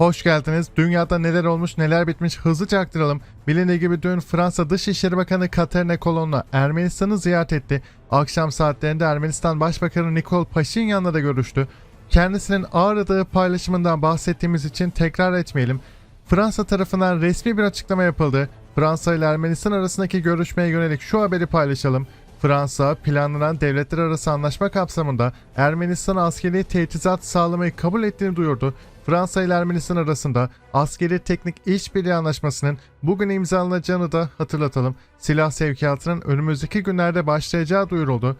Hoş geldiniz. Dünyada neler olmuş neler bitmiş hızlıca aktaralım. Bilindiği gibi dün Fransa Dışişleri Bakanı Katerina Kolon'la Ermenistan'ı ziyaret etti. Akşam saatlerinde Ermenistan Başbakanı Nikol Paşinyan'la da görüştü. Kendisinin ağrıdığı paylaşımından bahsettiğimiz için tekrar etmeyelim. Fransa tarafından resmi bir açıklama yapıldı. Fransa ile Ermenistan arasındaki görüşmeye yönelik şu haberi paylaşalım. Fransa planlanan devletler arası anlaşma kapsamında Ermenistan'a askeri teçhizat sağlamayı kabul ettiğini duyurdu. Fransa ile Ermenistan arasında askeri teknik işbirliği anlaşmasının bugün imzalanacağını da hatırlatalım. Silah sevkiyatının önümüzdeki günlerde başlayacağı duyuruldu.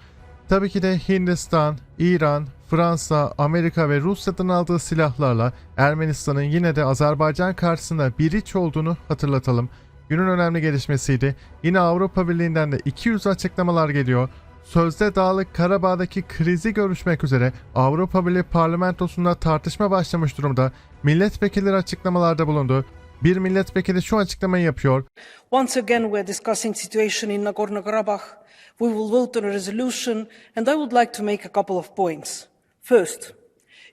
Tabii ki de Hindistan, İran, Fransa, Amerika ve Rusya'dan aldığı silahlarla Ermenistan'ın yine de Azerbaycan karşısında bir iç olduğunu hatırlatalım. Günün önemli gelişmesiydi. Yine Avrupa Birliği'nden de 200 açıklamalar geliyor. Sözde Dağlık Karabağ'daki krizi görüşmek üzere Avrupa Birliği parlamentosunda tartışma başlamış durumda. Milletvekilleri açıklamalarda bulundu. Bir milletvekili şu açıklamayı yapıyor. Once again, we're discussing situation in Nagorno-Karabakh. We will vote on a resolution, and I would like to make a couple of points. First,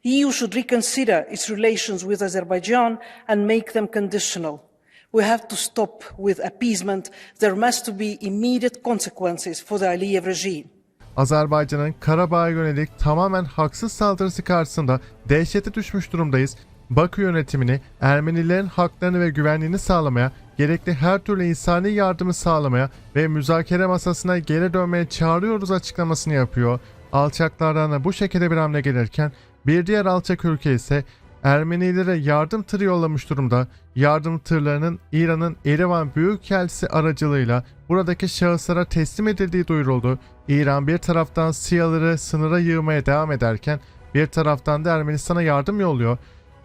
EU should reconsider its relations with Azerbaijan and make them conditional. We have to stop with appeasement. There must be immediate consequences for the Aliyev regime. Azerbaycan'ın Karabağ'a yönelik tamamen haksız saldırısı karşısında dehşete düşmüş durumdayız. Bakü yönetimini Ermenilerin haklarını ve güvenliğini sağlamaya, gerekli her türlü insani yardımı sağlamaya ve müzakere masasına geri dönmeye çağırıyoruz açıklamasını yapıyor. Alçaklardan da bu şekilde bir hamle gelirken bir diğer alçak ülke ise Ermenilere yardım tırı yollamış durumda. Yardım tırlarının İran'ın Erivan Büyükelçisi aracılığıyla buradaki şahıslara teslim edildiği duyuruldu. İran bir taraftan SİHA'ları sınıra yığmaya devam ederken bir taraftan da Ermenistan'a yardım yolluyor.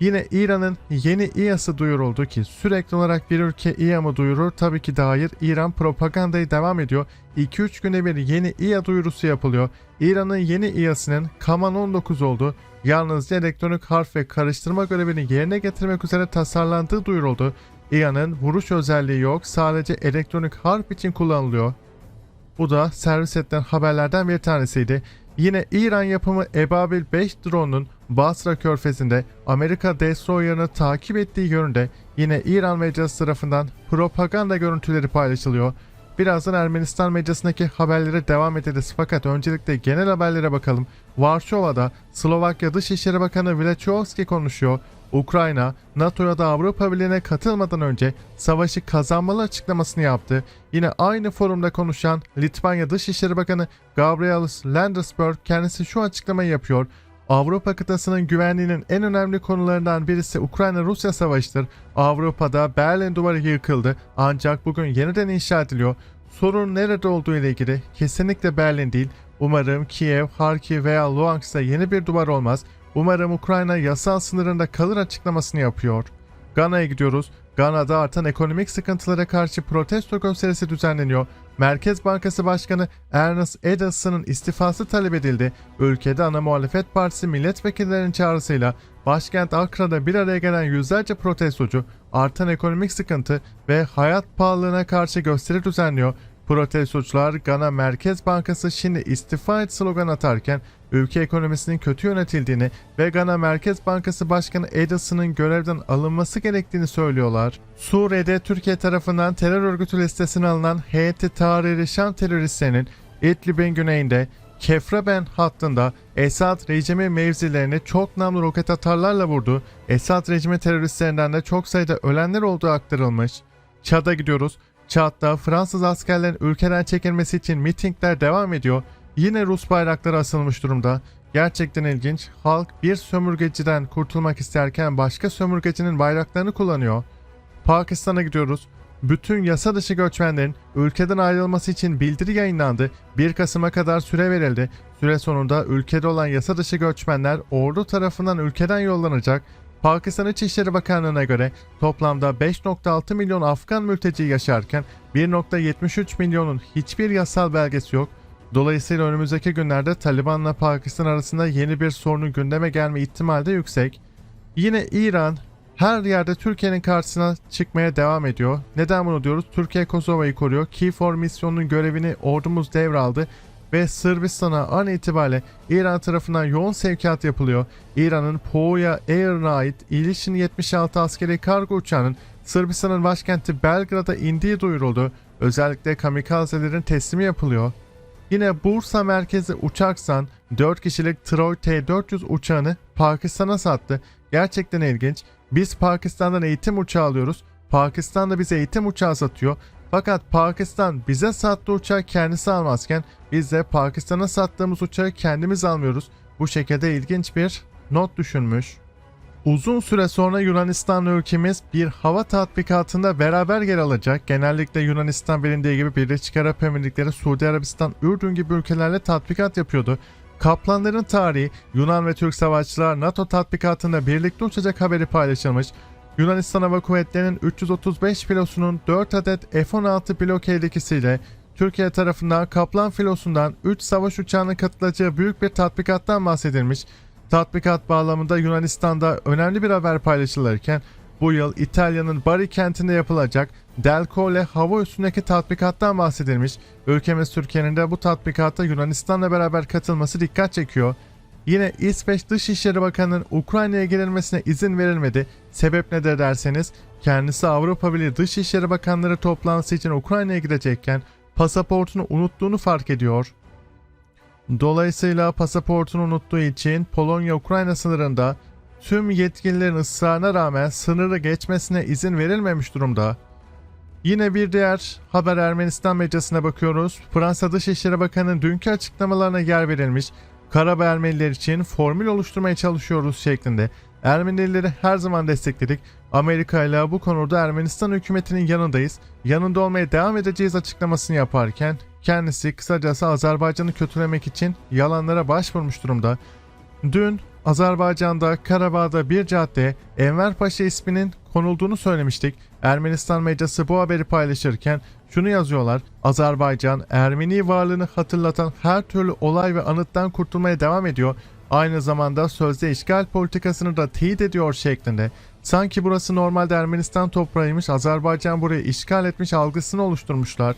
Yine İran'ın yeni İHA'sı duyuruldu ki sürekli olarak bir ülke İHA mı duyurur? Tabii ki de hayır. İran propagandayı devam ediyor. 2-3 günde bir yeni İHA duyurusu yapılıyor. İran'ın yeni İHA'sının Kaman 19 oldu. Yalnızca elektronik harf ve karıştırma görevini yerine getirmek üzere tasarlandığı duyuruldu. İHA'nın vuruş özelliği yok. Sadece elektronik harf için kullanılıyor. Bu da servis edilen haberlerden bir tanesiydi. Yine İran yapımı Ebabil 5 drone'un Basra körfezinde Amerika destroyer'ını takip ettiği yönünde yine İran medyası tarafından propaganda görüntüleri paylaşılıyor. Birazdan Ermenistan medyasındaki haberlere devam ederiz fakat öncelikle genel haberlere bakalım. Varşova'da Slovakya Dışişleri Bakanı Vlachovski konuşuyor. Ukrayna, NATO'ya da Avrupa Birliği'ne katılmadan önce savaşı kazanmalı açıklamasını yaptı. Yine aynı forumda konuşan Litvanya Dışişleri Bakanı Gabrielus Landsberg kendisi şu açıklamayı yapıyor. Avrupa kıtasının güvenliğinin en önemli konularından birisi Ukrayna-Rusya savaşıdır. Avrupa'da Berlin duvarı yıkıldı ancak bugün yeniden inşa ediliyor. Sorun nerede olduğu ile ilgili kesinlikle Berlin değil. Umarım Kiev, Harkiv veya Luhansk'ta yeni bir duvar olmaz. Umarım Ukrayna yasal sınırında kalır açıklamasını yapıyor. Gana'ya gidiyoruz. Gana'da artan ekonomik sıkıntılara karşı protesto gösterisi düzenleniyor. Merkez Bankası Başkanı Ernest Edelson'ın istifası talep edildi. Ülkede ana muhalefet partisi milletvekillerinin çağrısıyla başkent Akra'da bir araya gelen yüzlerce protestocu artan ekonomik sıkıntı ve hayat pahalılığına karşı gösteri düzenliyor. Protestocular Gana Merkez Bankası şimdi istifa et slogan atarken ülke ekonomisinin kötü yönetildiğini ve Gana Merkez Bankası Başkanı Edelson'ın görevden alınması gerektiğini söylüyorlar. Suriye'de Türkiye tarafından terör örgütü listesine alınan Heyeti Tahrir Şam teröristlerinin İdlib'in güneyinde Kefraben hattında Esad rejimi mevzilerini çok namlu roket atarlarla vurdu. Esad rejimi teröristlerinden de çok sayıda ölenler olduğu aktarılmış. Çad'a gidiyoruz. Çad'da Fransız askerlerin ülkeden çekilmesi için mitingler devam ediyor. Yine Rus bayrakları asılmış durumda. Gerçekten ilginç. Halk bir sömürgeciden kurtulmak isterken başka sömürgecinin bayraklarını kullanıyor. Pakistan'a gidiyoruz. Bütün yasa dışı göçmenlerin ülkeden ayrılması için bildiri yayınlandı. 1 Kasım'a kadar süre verildi. Süre sonunda ülkede olan yasa dışı göçmenler ordu tarafından ülkeden yollanacak. Pakistan İçişleri Bakanlığı'na göre toplamda 5.6 milyon Afgan mülteci yaşarken 1.73 milyonun hiçbir yasal belgesi yok. Dolayısıyla önümüzdeki günlerde Taliban'la Pakistan arasında yeni bir sorunun gündeme gelme ihtimali de yüksek. Yine İran her yerde Türkiye'nin karşısına çıkmaya devam ediyor. Neden bunu diyoruz? Türkiye Kosova'yı koruyor. KFOR misyonunun görevini ordumuz devraldı. Ve Sırbistan'a an itibariyle İran tarafından yoğun sevkiyat yapılıyor. İran'ın Poya Air'ına ait İlişin 76 askeri kargo uçağının Sırbistan'ın başkenti Belgrad'a indiği duyuruldu. Özellikle kamikazelerin teslimi yapılıyor. Yine Bursa merkezi Uçaksan 4 kişilik Troy T-400 uçağını Pakistan'a sattı. Gerçekten ilginç. Biz Pakistan'dan eğitim uçağı alıyoruz. Pakistan da bize eğitim uçağı satıyor. Fakat Pakistan bize sattığı uçağı kendisi almazken biz de Pakistan'a sattığımız uçağı kendimiz almıyoruz. Bu şekilde ilginç bir not düşünmüş. Uzun süre sonra Yunanistan ülkemiz bir hava tatbikatında beraber yer alacak. Genellikle Yunanistan bilindiği gibi Birleşik Arap Emirlikleri, Suudi Arabistan, Ürdün gibi ülkelerle tatbikat yapıyordu. Kaplanların tarihi Yunan ve Türk savaşçılar NATO tatbikatında birlikte uçacak haberi paylaşılmış. Yunanistan Hava Kuvvetleri'nin 335 filosunun 4 adet F-16 blok Türkiye tarafından Kaplan filosundan 3 savaş uçağının katılacağı büyük bir tatbikattan bahsedilmiş. Tatbikat bağlamında Yunanistan'da önemli bir haber paylaşılırken bu yıl İtalya'nın Bari kentinde yapılacak Del Colle hava üstündeki tatbikattan bahsedilmiş. Ülkemiz Türkiye'nin de bu tatbikata Yunanistan'la beraber katılması dikkat çekiyor. Yine İsveç Dışişleri Bakanı'nın Ukrayna'ya girilmesine izin verilmedi. Sebep nedir derseniz kendisi Avrupa Birliği Dışişleri Bakanları toplantısı için Ukrayna'ya gidecekken pasaportunu unuttuğunu fark ediyor. Dolayısıyla pasaportunu unuttuğu için Polonya-Ukrayna sınırında tüm yetkililerin ısrarına rağmen sınırı geçmesine izin verilmemiş durumda. Yine bir diğer haber Ermenistan medyasına bakıyoruz. Fransa Dışişleri Bakanı'nın dünkü açıklamalarına yer verilmiş. Karabağ Ermeniler için formül oluşturmaya çalışıyoruz şeklinde. Ermenileri her zaman destekledik. Amerika ile bu konuda Ermenistan hükümetinin yanındayız. Yanında olmaya devam edeceğiz açıklamasını yaparken kendisi kısacası Azerbaycan'ı kötülemek için yalanlara başvurmuş durumda. Dün Azerbaycan'da Karabağ'da bir cadde Enver Paşa isminin konulduğunu söylemiştik. Ermenistan medyası bu haberi paylaşırken şunu yazıyorlar. Azerbaycan Ermeni varlığını hatırlatan her türlü olay ve anıttan kurtulmaya devam ediyor. Aynı zamanda sözde işgal politikasını da teyit ediyor şeklinde. Sanki burası normalde Ermenistan toprağıymış, Azerbaycan burayı işgal etmiş algısını oluşturmuşlar.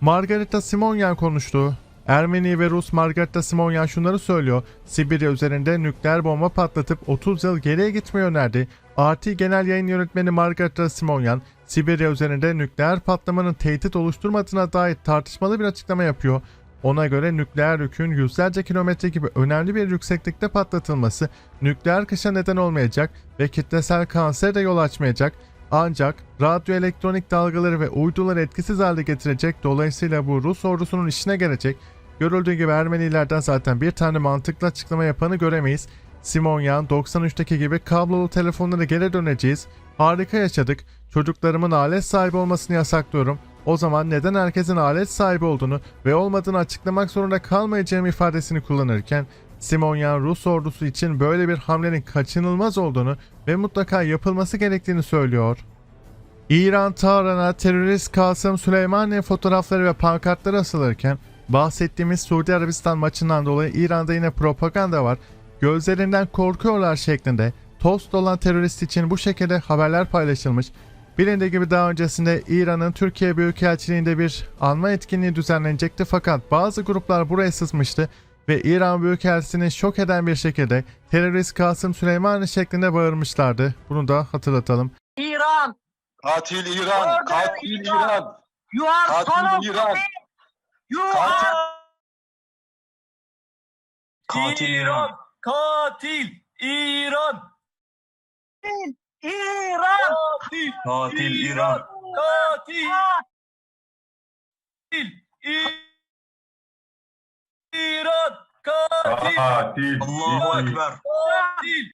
Margarita Simonyan konuştu. Ermeni ve Rus Margarita Simonyan şunları söylüyor. Sibirya üzerinde nükleer bomba patlatıp 30 yıl geriye gitmeyi önerdi. RT Genel Yayın Yönetmeni Margarita Simonyan, Sibirya üzerinde nükleer patlamanın tehdit oluşturmadığına dair tartışmalı bir açıklama yapıyor. Ona göre nükleer yükün yüzlerce kilometre gibi önemli bir yükseklikte patlatılması nükleer kışa neden olmayacak ve kitlesel kansere de yol açmayacak. Ancak radyoelektronik dalgaları ve uyduları etkisiz hale getirecek dolayısıyla bu Rus ordusunun işine gelecek. Görüldüğü gibi Ermenilerden zaten bir tane mantıklı açıklama yapanı göremeyiz. Simonyan 93'teki gibi kablolu telefonlara geri döneceğiz. Harika yaşadık. Çocuklarımın alet sahibi olmasını yasaklıyorum. O zaman neden herkesin alet sahibi olduğunu ve olmadığını açıklamak zorunda kalmayacağım ifadesini kullanırken Simonyan Rus ordusu için böyle bir hamlenin kaçınılmaz olduğunu ve mutlaka yapılması gerektiğini söylüyor. İran Tahran'a terörist Kasım Süleymaniye fotoğrafları ve pankartları asılırken bahsettiğimiz Suudi Arabistan maçından dolayı İran'da yine propaganda var. Gözlerinden korkuyorlar şeklinde tost olan terörist için bu şekilde haberler paylaşılmış. Bilindiği gibi daha öncesinde İran'ın Türkiye Büyükelçiliğinde bir anma etkinliği düzenlenecekti fakat bazı gruplar buraya sızmıştı ve İran Büyükelçisi'ni şok eden bir şekilde terörist Kasım Süleymani şeklinde bağırmışlardı. Bunu da hatırlatalım. Iran, Katil İran, katil İran. You are Katil İran. You Katil- are Katil İran. Katil İran. İran. Katil, Katil İran. Katil. İran. Katil. Katil Allahu İran. Ekber. Katil.